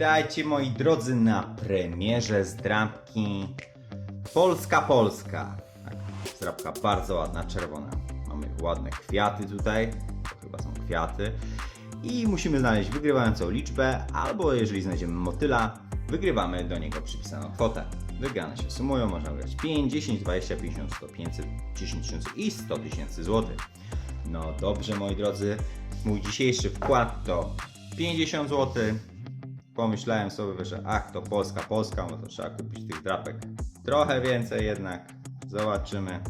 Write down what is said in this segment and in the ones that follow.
Witajcie moi drodzy na premierze zdrabki Polska Polska. Tak, zdrabka bardzo ładna, czerwona. Mamy ładne kwiaty tutaj, to chyba są kwiaty. I musimy znaleźć wygrywającą liczbę, albo jeżeli znajdziemy motyla, wygrywamy do niego przypisaną kwotę. Wygrane się sumują, można wygrać 5, 10, 20, 50, 100, 500, 10 tysięcy i 100 tysięcy złotych. No dobrze moi drodzy, mój dzisiejszy wkład to 50 zł. Pomyślałem sobie, że ach to Polska, Polska, no to trzeba kupić tych drapek trochę więcej jednak. Zobaczymy,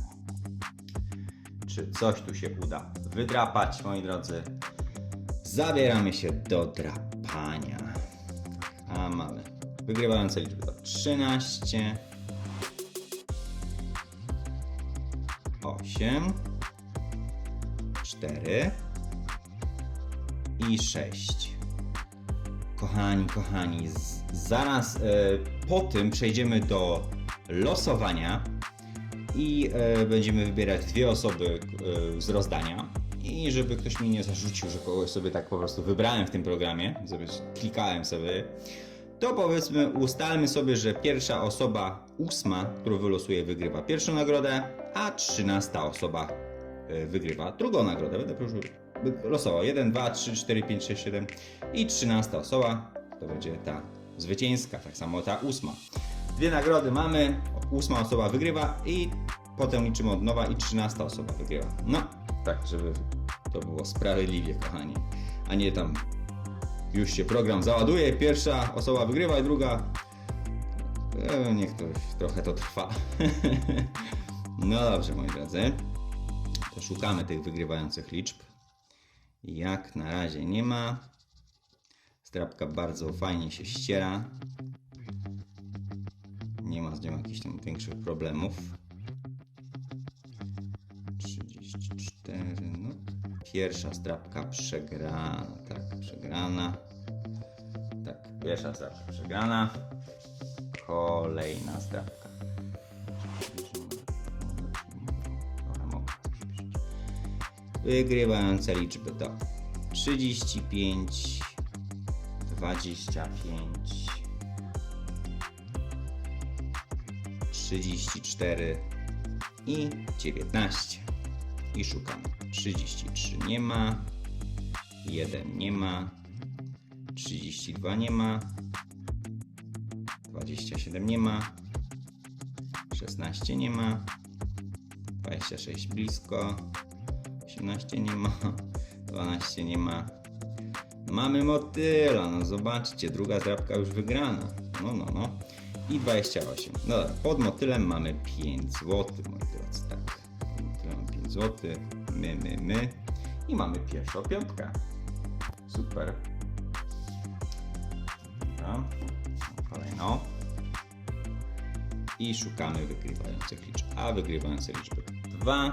czy coś tu się uda wydrapać moi drodzy. Zabieramy się do drapania. A mamy wygrywające liczby to 13, 8, 4 i 6. Kochani, kochani, zaraz e, po tym przejdziemy do losowania i e, będziemy wybierać dwie osoby e, z rozdania. I żeby ktoś mi nie zarzucił, że kogoś sobie tak po prostu wybrałem w tym programie, sobie klikałem sobie, to powiedzmy, ustalmy sobie, że pierwsza osoba, ósma, którą wylosuje, wygrywa pierwszą nagrodę, a trzynasta osoba e, wygrywa drugą nagrodę. Będę prosił, losował 1, 2, 3, 4, 5, 6, 7 i trzynasta osoba to będzie ta zwycięska, tak samo ta ósma. Dwie nagrody mamy, ósma osoba wygrywa i potem liczymy od nowa i trzynasta osoba wygrywa. No, tak, żeby to było sprawiedliwie, kochani, a nie tam już się program załaduje, pierwsza osoba wygrywa i druga e, niech to trochę to trwa. no dobrze, moi drodzy, to szukamy tych wygrywających liczb. Jak na razie nie ma. Strapka bardzo fajnie się ściera. Nie ma z nią jakichś tam większych problemów. 34, no. Pierwsza strapka przegrana, tak, przegrana. Tak, pierwsza strapka przegrana. Kolejna strapka. Wygrywające liczby to 35, 25, 34 i 19. I szukamy. 33 nie ma, 1 nie ma, 32 nie ma, 27 nie ma, 16 nie ma, 26 blisko, 18 nie ma, 12 nie ma. Mamy motyla, no zobaczcie, druga zdrabka już wygrana. No, no, no. I 28. No dobra, pod motylem mamy 5 zł, moi drodzy, tak. Pod motylem mamy 5 zł, my, my, my. I mamy pierwszą piątkę. Super. Dobra, kolejną. I szukamy wygrywających liczb. A wygrywające liczby 2,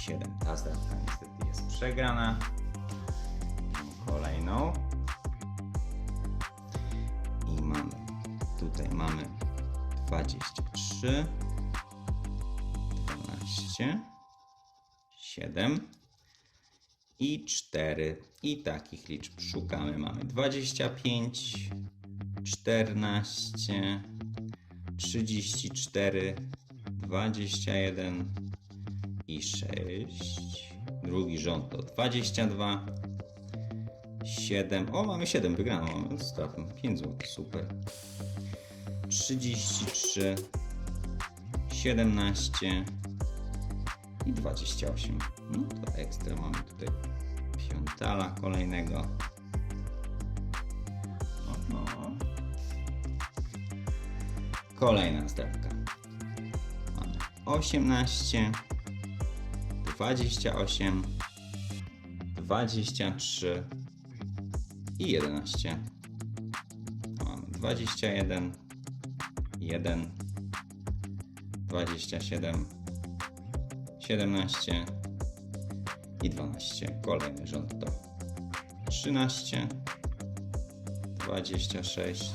7. Ta niestety jest przegrana. Kolejną. I mamy, tutaj mamy 23, 12, 7 i 4. I takich liczb szukamy. Mamy 25, 14, 34, 21 i 6. Drugi rząd to 22, 7. O, mamy 7 wygraną. Mamy stratę 5 zł. Super. 33, 17 i 28. No to ekstra mamy tutaj piątala kolejnego. O, no. Kolejna strawka. Mamy 18, 28, 23 i 11. 21, 1, 27, 17 i 12. Kolejny rząd to 13, 26,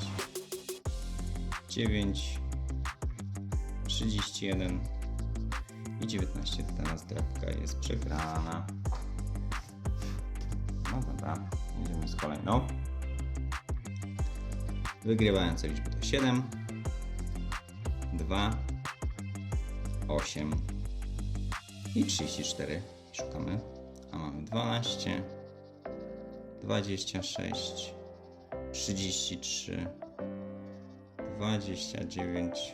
9, 31 i 19. Ta zdrabka jest przegrana. No dobra, jedziemy z kolejną. Wygrywające liczby to 7, 2, 8 i 34. Szukamy. A mamy 12, 26, 33, 29,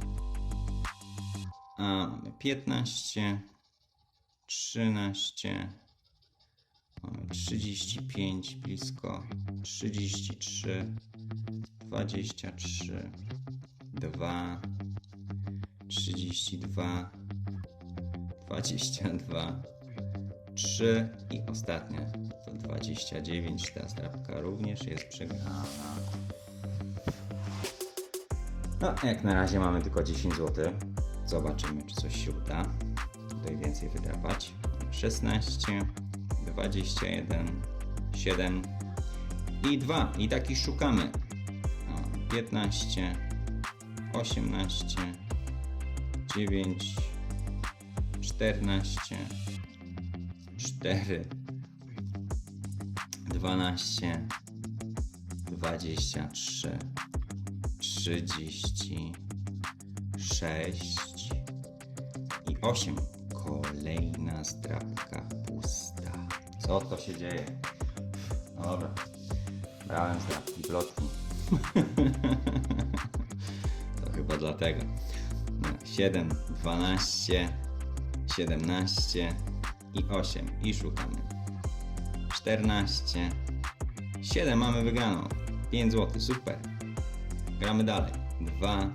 A mamy 15, 13, mamy 35 blisko, 33, 23, 2, 32, 22, 3 i ostatnie to 29. Ta strapka również jest przegrana. No, jak na razie mamy tylko 10 zł. Zobaczymy, czy coś się uda. Tutaj więcej wydrapać. 16, 21, 7 i 2. I takich szukamy. O, 15, 18, 9, 14, 4, 12, 23, 36 i 8. Kolejna zdrabka pusta. Co to się dzieje? Dobra. Brałem zdrabki blotni. to chyba dlatego. No, 7, 12, 17 i 8. I szukamy. 14, 7 mamy wygraną. 5 zł, super. Gramy dalej. 2,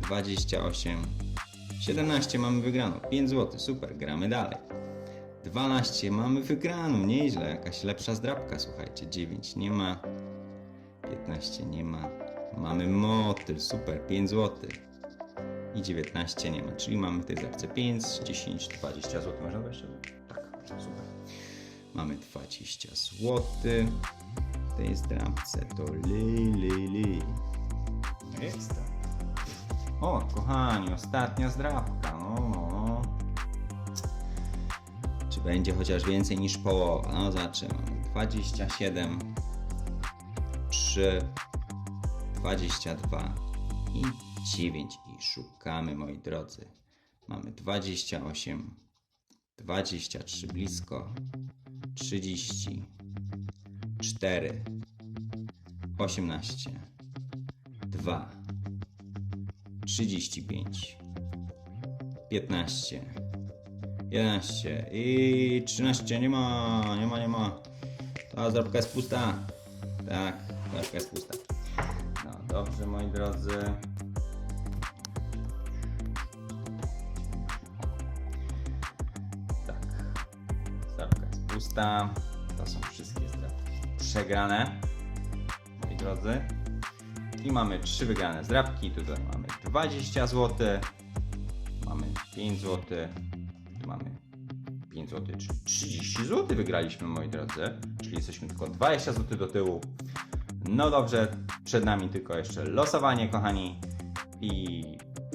28, 17 mamy wygraną. 5 zł, super. Gramy dalej. 12 mamy wygraną, nieźle. Jakaś lepsza zdrabka, słuchajcie. 9 nie ma. 15 nie ma. Mamy motyl, super. 5 zł. I 19 nie ma, czyli mamy w tej zdrabce 5, 10, 20 zł. Można 20 zł? Tak, super. Mamy 20 zł. W tej zdrabce to li, li, li. To. O, kochani, ostatnia zdrabka. No, no, no. Czy będzie chociaż więcej niż połowa? No, zobaczymy. 27, 3, 22 i 9. I szukamy, moi drodzy. Mamy 28, 23 blisko, 30, 4, 18, 2, 35, 15, 11 i 13. Nie ma, nie ma, nie ma. Ta zdrabka jest pusta. Tak, zdrabka jest pusta. No dobrze, moi drodzy. Tak, zdrabka jest pusta. To są wszystkie zdrabki przegrane, moi drodzy. I mamy trzy wygrane zdrabki. Tutaj mamy 20 zł, mamy 5 zł, tu mamy 5 zł, czyli 30 zł wygraliśmy, moi drodzy. Czyli jesteśmy tylko 20 zł do tyłu. No dobrze, przed nami tylko jeszcze losowanie, kochani. I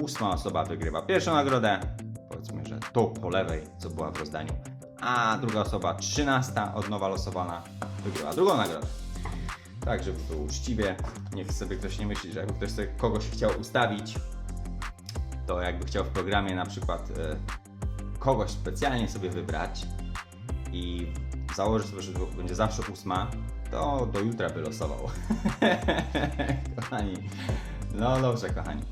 ósma osoba wygrywa pierwszą nagrodę. Powiedzmy, że to po lewej, co była w rozdaniu. A druga osoba, trzynasta, od nowa losowana, wygrywa drugą nagrodę. Tak, żeby było uczciwie. Niech sobie ktoś nie myśli, że jakby ktoś sobie kogoś chciał ustawić, to jakby chciał w programie na przykład e, kogoś specjalnie sobie wybrać i założyć sobie, że będzie zawsze ósma, to do jutra wylosował. kochani. No dobrze, kochani.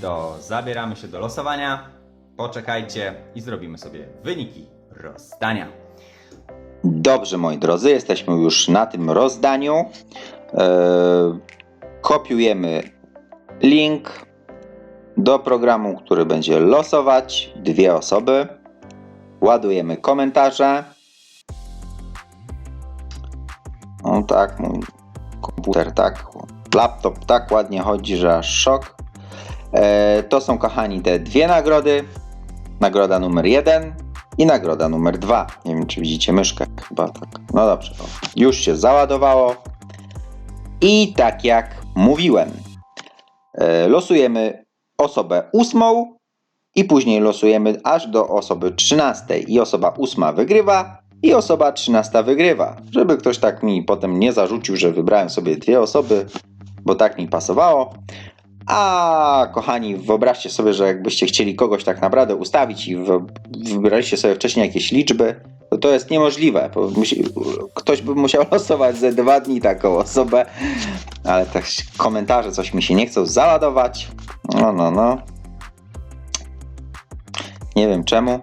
To zabieramy się do losowania. Poczekajcie i zrobimy sobie wyniki rozdania. Dobrze, moi drodzy, jesteśmy już na tym rozdaniu. Eee, kopiujemy link do programu, który będzie losować dwie osoby. Ładujemy komentarze. O tak, mój komputer tak, laptop tak ładnie chodzi, że aż szok. Eee, to są, kochani, te dwie nagrody. Nagroda numer jeden i nagroda numer dwa. Nie wiem, czy widzicie myszkę, chyba tak. No dobrze, już się załadowało. I tak jak mówiłem, e, losujemy osobę ósmą i później losujemy aż do osoby trzynastej. I osoba ósma wygrywa i osoba trzynasta wygrywa. Żeby ktoś tak mi potem nie zarzucił, że wybrałem sobie dwie osoby, bo tak mi pasowało. A kochani, wyobraźcie sobie, że jakbyście chcieli kogoś tak naprawdę ustawić i wy- wybraliście sobie wcześniej jakieś liczby, to to jest niemożliwe. ktoś by musiał losować ze dwa dni taką osobę, ale też komentarze coś mi się nie chcą załadować. No, no, no. Nie wiem czemu.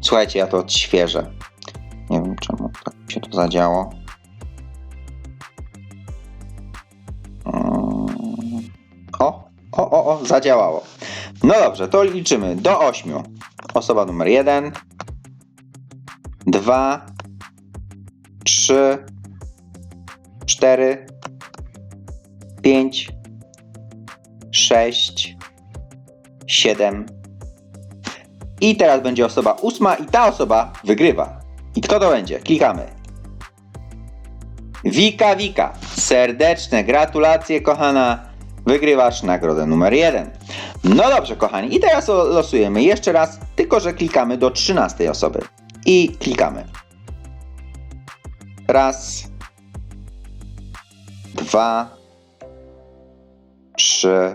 Słuchajcie, ja to odświeżę. Nie wiem czemu tak się to zadziało. O, o, o, zadziałało. No dobrze, to liczymy do 8. Osoba numer 1, 2, 3, 4, 5, 6, 7. I teraz będzie osoba ósma i ta osoba wygrywa. I kto to będzie? Klikamy. Wika Wika, serdeczne gratulacje kochana, wygrywasz nagrodę numer jeden. No dobrze kochani, i teraz losujemy jeszcze raz, tylko że klikamy do 13 osoby. I klikamy. Raz, dwa, trzy,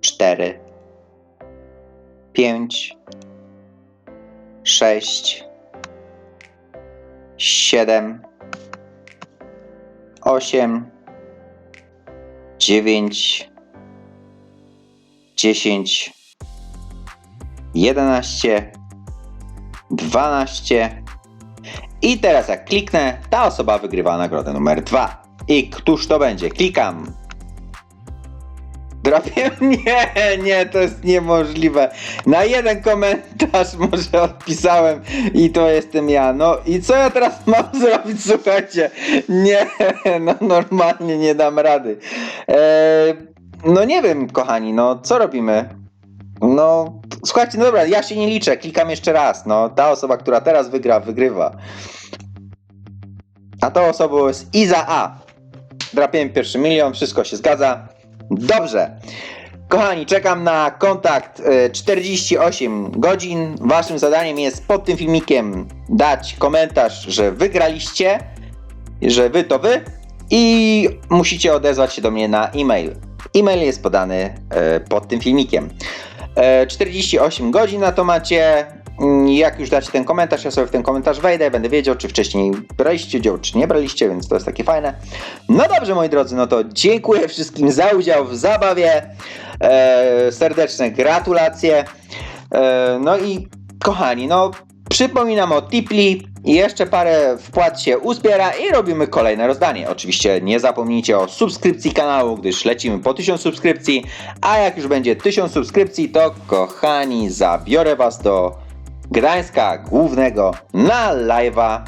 cztery, pięć, sześć, siedem, osiem, dziewięć, dziesięć, jedenaście, dwanaście. I teraz jak kliknę, ta osoba wygrywa nagrodę numer dwa. I któż to będzie? Klikam. Trafiłem? Nie, nie, to jest niemożliwe. Na jeden komentarz może odpisałem i to jestem ja. No i co ja teraz mam zrobić? Słuchajcie, nie, no normalnie nie dam rady. Eee, no nie wiem, kochani, no co robimy? No, słuchajcie, no dobra, ja się nie liczę, klikam jeszcze raz. No, ta osoba, która teraz wygra, wygrywa. A tą osobą jest Iza A. Drapiłem pierwszy milion, wszystko się zgadza. Dobrze. Kochani, czekam na kontakt e, 48 godzin. Waszym zadaniem jest pod tym filmikiem dać komentarz, że wygraliście, że wy to wy i musicie odezwać się do mnie na e-mail. E-mail jest podany e, pod tym filmikiem. E, 48 godzin na to macie. Mm, Jak już dacie ten komentarz, ja sobie w ten komentarz wejdę, będę wiedział, czy wcześniej braliście udział, czy nie braliście, więc to jest takie fajne. No dobrze, moi drodzy, no to dziękuję wszystkim za udział w zabawie. E, serdeczne gratulacje. E, no i kochani, no przypominam o Tipli. Jeszcze parę wpłat się uzbiera i robimy kolejne rozdanie. Oczywiście nie zapomnijcie o subskrypcji kanału, gdyż lecimy po 1000 subskrypcji. A jak już będzie 1000 subskrypcji, to kochani, zabiorę Was do Gdańska Głównego na live'a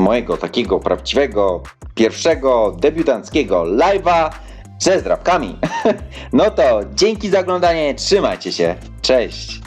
mojego takiego prawdziwego, pierwszego, debiutanckiego live'a ze zdrabkami. No to dzięki za oglądanie, trzymajcie się, cześć!